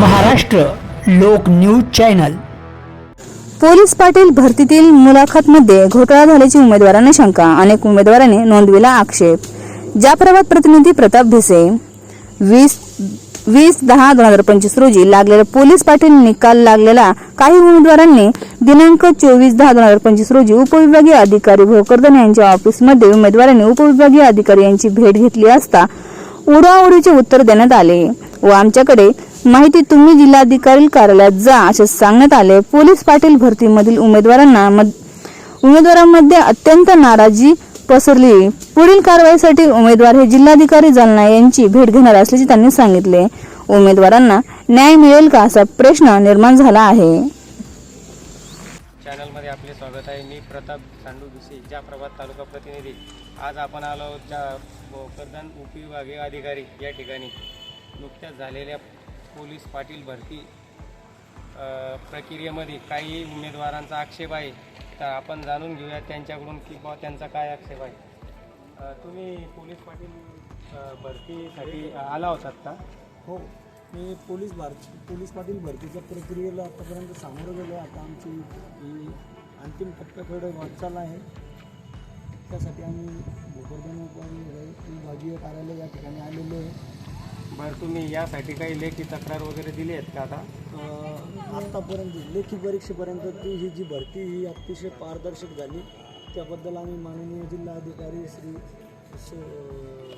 Maharashtra Lok news channel. Police Patil भरतीतील मुलाखतमध्ये घोटाळा झाल्याची उमेदवारांना शंका. अनेक उमेदवारांनी नोंदविला आक्षेप. जाफराबाद प्रतिनिधी प्रताप भिसे वीस वीस दहा दोन हजार पंचवीस रोजी लागलेला पोलीस पाटील निकाल लागलेला काही उमेदवारांनी दिनांक चोवीस दहा दोन हजार पंचवीस रोजी उपविभागीय अधिकारी भोकरदन यांच्या ऑफिसमध्ये उमेदवारांनी उपविभागीय अधिकारी यांची भेट घेतली असता उडाउडीचे उत्तर देण्यात आले व आमच्याकडे माहिती तुम्ही जिल्हाधिकारी कार्यालयात जा असे सांगण्यात आले. पोलीस पाटील भरतीमधील उमेदवारांना उमेदवारांमध्ये अत्यंत नाराजी पसरली. पुढील कारवाईसाठी उमेदवार हे जिल्हाधिकारी जालना यांची भेट घेणार असल्याचे त्यांनी सांगितले. उमेदवारांना न्याय मिळेल का असा प्रश्न निर्माण झाला आहे. चॅनलमध्ये आपले स्वागत आहे. मी प्रताप सांडू भिसे जाफराबाद तालुका प्रतिनिधी. आज आपण आलो आहोत ज्या प्रधान उपविभागीय अधिकारी या ठिकाणी. नुकत्याच झालेल्या पोलीस पाटील भरती प्रक्रियेमध्ये काही उमेदवारांचा आक्षेप आहे तर आपण जाणून घेऊया त्यांच्याकडून की बा त्यांचा काय आक्षेप आहे. तुम्ही पोलीस पाटील भरतीसाठी आला होतात का? हो मी पोलीस भारती पोलीस पाटील भरतीच्या प्रक्रियेला आतापर्यंत सामोरं गेलो आहे. आता आमची ही अंतिम टप्प्याकडे वाटचाल आहे. त्यासाठी आम्ही भोकरदन विभागीय कार्यालय या ठिकाणी आलेलो आहे. बरं तुम्ही यासाठी काही लेखी तक्रार वगैरे दिली आहेत का आता? अं, आत्तापर्यंत लेखी परीक्षेपर्यंत ती ही जी भरती ही अतिशय पारदर्शक झाली. त्याबद्दल आम्ही माननीय जिल्हाधिकारी श्री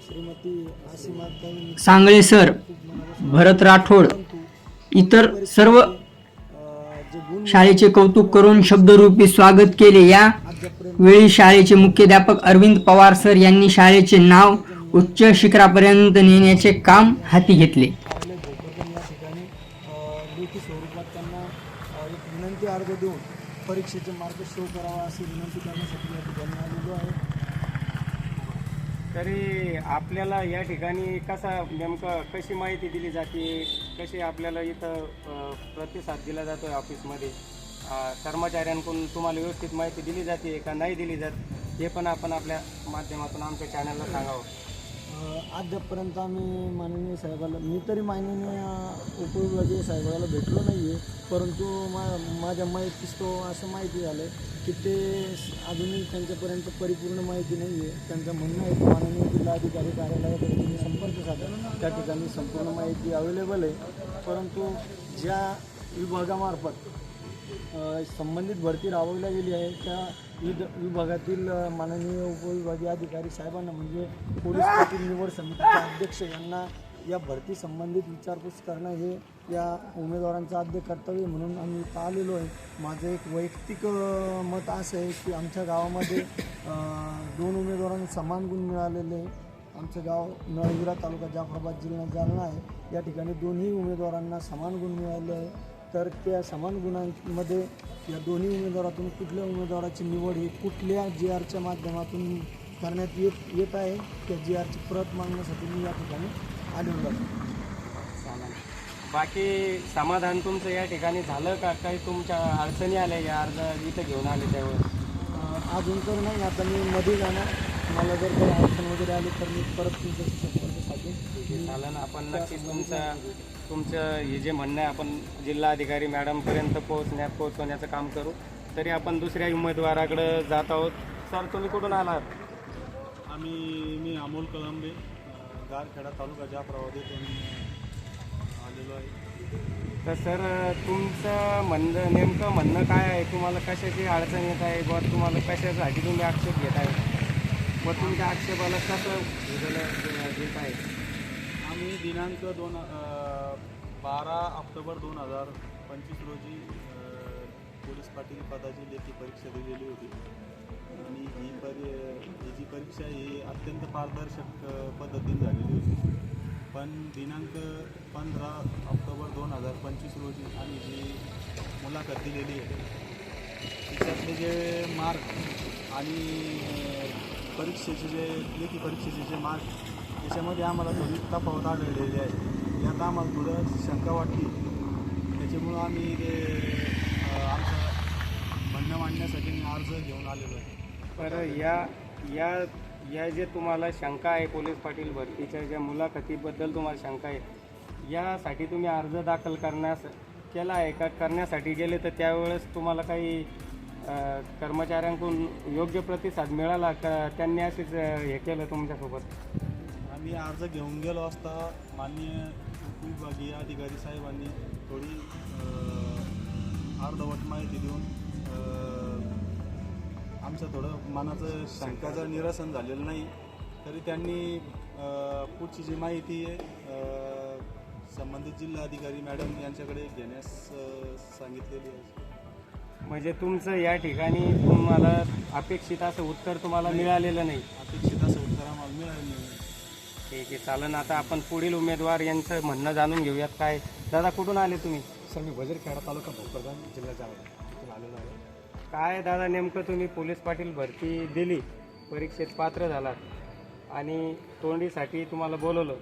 श्रीमती आसिमाताई सांगळे सर भरत राठोड इतर सर्व अं, जे गुण शाळेचे कौतुक करून शब्दरूपी स्वागत केले. या अद्यापर्यंत वेळी शाळेचे मुख्याध्यापक अरविंद पवार सर यांनी शाळेचे नाव उच्च शिखरापर्यंत नेण्याचे काम हाती घेतले. ठिकाणी स्वरूपात त्यांना एक विनंती अर्ज देऊन परीक्षेचे मार्ग शो करावा अशी विनंती करण्यासाठी या ठिकाणी आलेलो आहे तरी आपल्याला या ठिकाणी कसा नेमकं कशी माहिती दिली जाते? कशी आपल्याला इथं प्रतिसाद दिला जातो आहे ऑफिसमध्ये कर्मचाऱ्यांकडून तुम्हाला व्यवस्थित माहिती दिली जाते का नाही दिली जात? हे पण आपण आपल्या माध्यमातून आमच्या चॅनलला सांगावं. अद्यापपर्यंत आम्ही माननीय साहेबाला मी तरी माननीय उपविभागीय साहेबाला भेटलो नाही आहे परंतु मा माझ्या माहितीच तो असं माहिती झालं की ते अजूनही त्यांच्यापर्यंत परिपूर्ण माहिती नाही आहे त्यांचं म्हणणं आहे की माननीय जिल्हाधिकारी कार्यालयाकडे तुम्ही संपर्क साधा. त्या ठिकाणी संपूर्ण माहिती अवेलेबल आहे. परंतु ज्या विभागामार्फत संबंधित भरती राबवल्या गेली आहे. त्या विद विभागातील माननीय उपविभागीय अधिकारी साहेबांना म्हणजे पोलीस पाटील निवड समितीचे अध्यक्ष यांना या भरती संबंधित विचारपूस करणं हे या उमेदवारांचं आद्य कर्तव्य म्हणून आम्ही पाहिलेलो आलेलो आहे. माझं एक वैयक्तिक मत असं आहे की आमच्या गावामध्ये दोन उमेदवारांना समान गुण मिळालेले आहे. आमचं गाव नळविरा तालुका जाफराबाद जिल्हा जालना आहे. या ठिकाणी दोन्ही उमेदवारांना समान गुण मिळाले आहे. तर त्या समान गुणांमध्ये या दोन्ही उमेदवारातून कुठल्या उमेदवाराची निवड ही कुठल्या जी आरच्या माध्यमातून करण्यात येत येत आहे त्या जी आरची प्रत मागण्यासाठी मी या ठिकाणी आलेलो आहे. बाकी समाधान तुमचं या ठिकाणी झालं का? काही तुमच्या अडचणी आल्या या अर्ज इथं घेऊन आले त्यावर? अजून तर नाही. आता मी मध्ये जाणार. मला जर काही अडचण वगैरे आली तर मी परत संपर्क साधेन. चालेल आपण नक्कीच तुमचं तुमचं हे जे म्हणणं आहे आपण जिल्हाधिकारी मॅडमपर्यंत पोहोचण्यात पोहोचवण्याचं काम करू. तरी आपण दुसऱ्या उमेदवाराकडं जात आहोत. सर तुम्ही कुठून आलात? आम्ही मी अमोल कळंबे गारखेडा तालुका जाफराबाद येथून आलेलो आहे. तर सर तुमचं म्हणणं नेमकं म्हणणं काय आहे? तुम्हाला कशाची अडचण येत आहे? बुवा तुम्हाला कशासाठी तुम्ही आक्षेप घेत आहे? व तुमच्या आक्षेपाला कसं देत आहे आम्ही दिनांक दोन अ, बारा ऑक्टोबर दोन हजार पंचवीस रोजी पोलीस पाटील पदाची लेखी परीक्षा दिलेली होती. आणि ही परी ही जी परीक्षा ही अत्यंत पारदर्शक पद्धतीने झालेली होती. पण दिनांक पंधरा ऑक्टोबर दोन हजार पंचवीस रोजी आम्ही जी मुलाखत दिलेली आहे तिच्यातले जे मार्क आणि परीक्षेचे जे लेखी परीक्षेचे जे मार्क त्याच्यामध्ये आम्हाला थोडी तफावत आढळलेली आहे. या आम्हाला थोडं शंका वाटली. त्याच्यामुळं आम्ही ते आमचं म्हणणं मांडण्यासाठी मी अर्ज घेऊन आलेलो आहे. बरं या या या जे तुम्हाला शंका आहे पोलीस पाटील भरतीच्या ज्या मुलाखतीबद्दल तुम्हाला शंका आहे यासाठी तुम्ही अर्ज दाखल करण्यास केला आहे का? करण्यासाठी गेले तर त्यावेळेस तुम्हाला काही कर्मचाऱ्यांकडून योग्य प्रतिसाद मिळाला का? त्यांनी असेच हे केलं तुमच्यासोबत? आम्ही अर्ज घेऊन गेलो असता माननीय उपविभागीय अधिकारी साहेबांनी थोडी अर्धवट माहिती देऊन आमचं थोडं मनाचं शंकाचं निरसन झालेलं नाही. तरी त्यांनी पुढची जी माहिती आहे संबंधित जिल्हाधिकारी मॅडम यांच्याकडे घेण्यास सांगितलेली आहे. म्हणजे तुमचं या ठिकाणी तुम्हाला अपेक्षित असं उत्तर तुम्हाला मिळालेलं नाही. अपेक्षित असं उत्तर आम्हाला मिळालं नाही. ठीक आहे चालन आता आपण पुढील उमेदवार यांचं म्हणणं जाणून घेऊयात. काय? दादा कुठून आले तुम्ही? सर मी वजीरखेडा तालुका भोकरदान जिल्हा जालना तिथून आलेलो आहे. काय दादा नेमकं तुम्ही पोलीस पाटील भरती दिली परीक्षेत पात्र झालात आणि तोंडीसाठी तुम्हाला बोलवलं.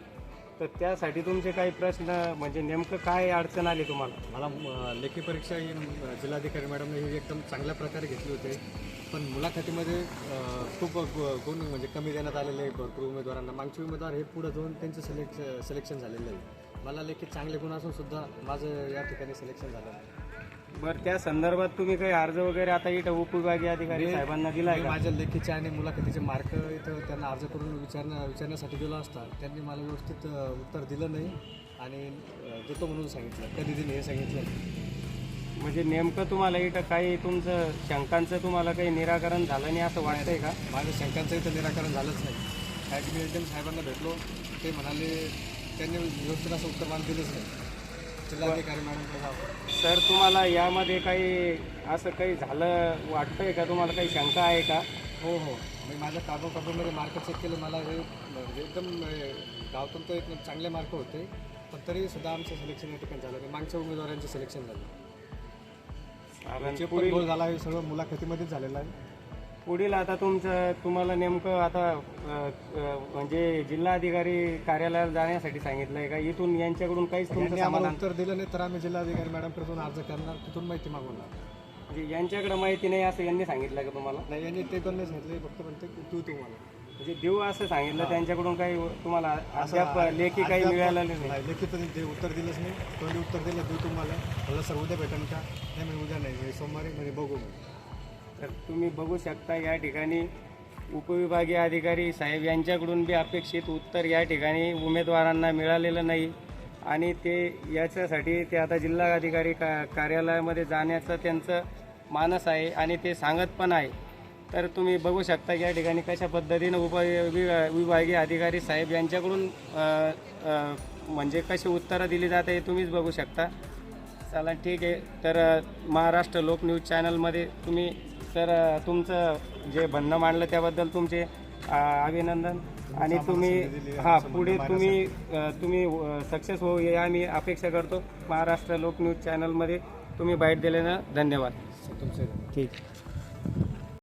तर त्यासाठी तुमचे काही प्रश्न म्हणजे नेमकं काय अडचण आली तुम्हाला? मला म, लेखी परीक्षा ही म, जिल्हाधिकारी मॅडमने ही एकदम चांगल्या प्रकारे घेतली होती. पण मुलाखतीमध्ये अ, खूप गु- गुण म्हणजे कमी देण्यात आलेले आहे भरपूर उमेदवारांना मागचे उमेदवार हे पुढे जाऊन त्यांचं सिलेक्श सिलेक्शन झालेलं आहे. मला लेखी चांगले गुण असून सुद्धा माझं या ठिकाणी सिलेक्शन झालं नाही. बरं त्या संदर्भात तुम्ही काही अर्ज वगैरे आता इथं उपविभागीय अधिकारी साहेबांना दिला आहे का? माझ्या लेखीचे आणि मुलाखतीचे मार्क इथं त्यांना अर्ज करून विचारणं विचारण्यासाठी गेलो असता त्यांनी मला व्यवस्थित अ, उत्तर दिलं नाही आणि अ, देतो म्हणून सांगितलं. कधी दिले हे सांगितलं नाही. म्हणजे नेमकं तुम्हाला इथं काही तुमचं शंकांचं तुम्हाला काही निराकरण झालं नाही असं वाटतंय का? माझ्या शंकांचं इथं निराकरण झालंच नाही. एकदम साहेबांना भेटलो. ते म्हणाले त्यांनी व्यवस्थित असं उत्तर मला दिलंच नाही. जिल्हाधिकारी जावं. सर तुम्हाला यामध्ये काही असं काही झालं वाटतंय का? तुम्हाला काही शंका आहे का? हो हो. मी माझ्या कागोकागोमध्ये मार्क चेक केले. मला हे एकदम गावतून तर एकदम चांगले मार्क होते. पण तरी सुद्धा आमचं सिलेक्शन या ठिकाणी झालं नाही. मागच्या उमेदवारांचे सिलेक्शन झालं. कारण गोल झाला हे सगळं मुलाखतीमध्येच झालेलं आहे. पुढील आता तुमचं तुम्हाला नेमकं आता अ, अ, म्हणजे जिल्हाधिकारी कार्यालयाला जाण्यासाठी सांगितलंय का? इथून यांच्याकडून काहीच तुमचं यांनी आम्हाला समाधान उत्तर दिलं नाही तर आम्ही जिल्हाधिकारी मॅडमकडून अर्ज करणार तिथून माहिती मागवणार म्हणजे यांच्याकडे माहिती नाही असं यांनी सांगितलं का तुम्हाला? नाही यांनी ते पण नाही सांगितले फक्त म्हणते की तू तुम्हाला. म्हणजे देऊ असं सांगितलं त्यांच्याकडून काही तुम्हाला अद्याप लेखी काही मिळालेलं नाही. नाही लेखित ते उत्तर दिलंच नाही. तोंडी उत्तर दिलं देऊ तुम्हाला. मला सर उद्या भेटेल का? नाही मी उद्या नाही सोमवारी म्हणजे बघू. मी तर तुम्ही बघू शकता या ठिकाणी उपविभागीय अधिकारी साहेब यांच्याकडून बी अपेक्षित उत्तर या ठिकाणी उमेदवारांना मिळालेलं नाही. आणि ते याच्यासाठी ते आता जिल्हाधिकारी का कार्यालयामध्ये जाण्याचं त्यांचं मानस आहे आणि ते सांगत पण आहे. तर तुम्ही बघू शकता या ठिकाणी कशा पद्धतीनं उप विभा- विभागीय अधिकारी साहेब यांच्याकडून म्हणजे कशी उत्तरं दिली जाते हे तुम्हीच बघू शकता. चला ठीक आहे. तर महाराष्ट्र लोक न्यूज चॅनलमध्ये तुम्ही तर तुमचं जे म्हणणं मांडलं त्याबद्दल तुमचे अभिनंदन. आणि तुम्ही हां पुढे तुम्ही तुम्ही सक्सेस होऊ हे आम्ही अपेक्षा करतो महाराष्ट्र लोक न्यूज चॅनलमध्ये. तुम्ही बाईट दिल्यानं धन्यवाद. तुमचे ठीक.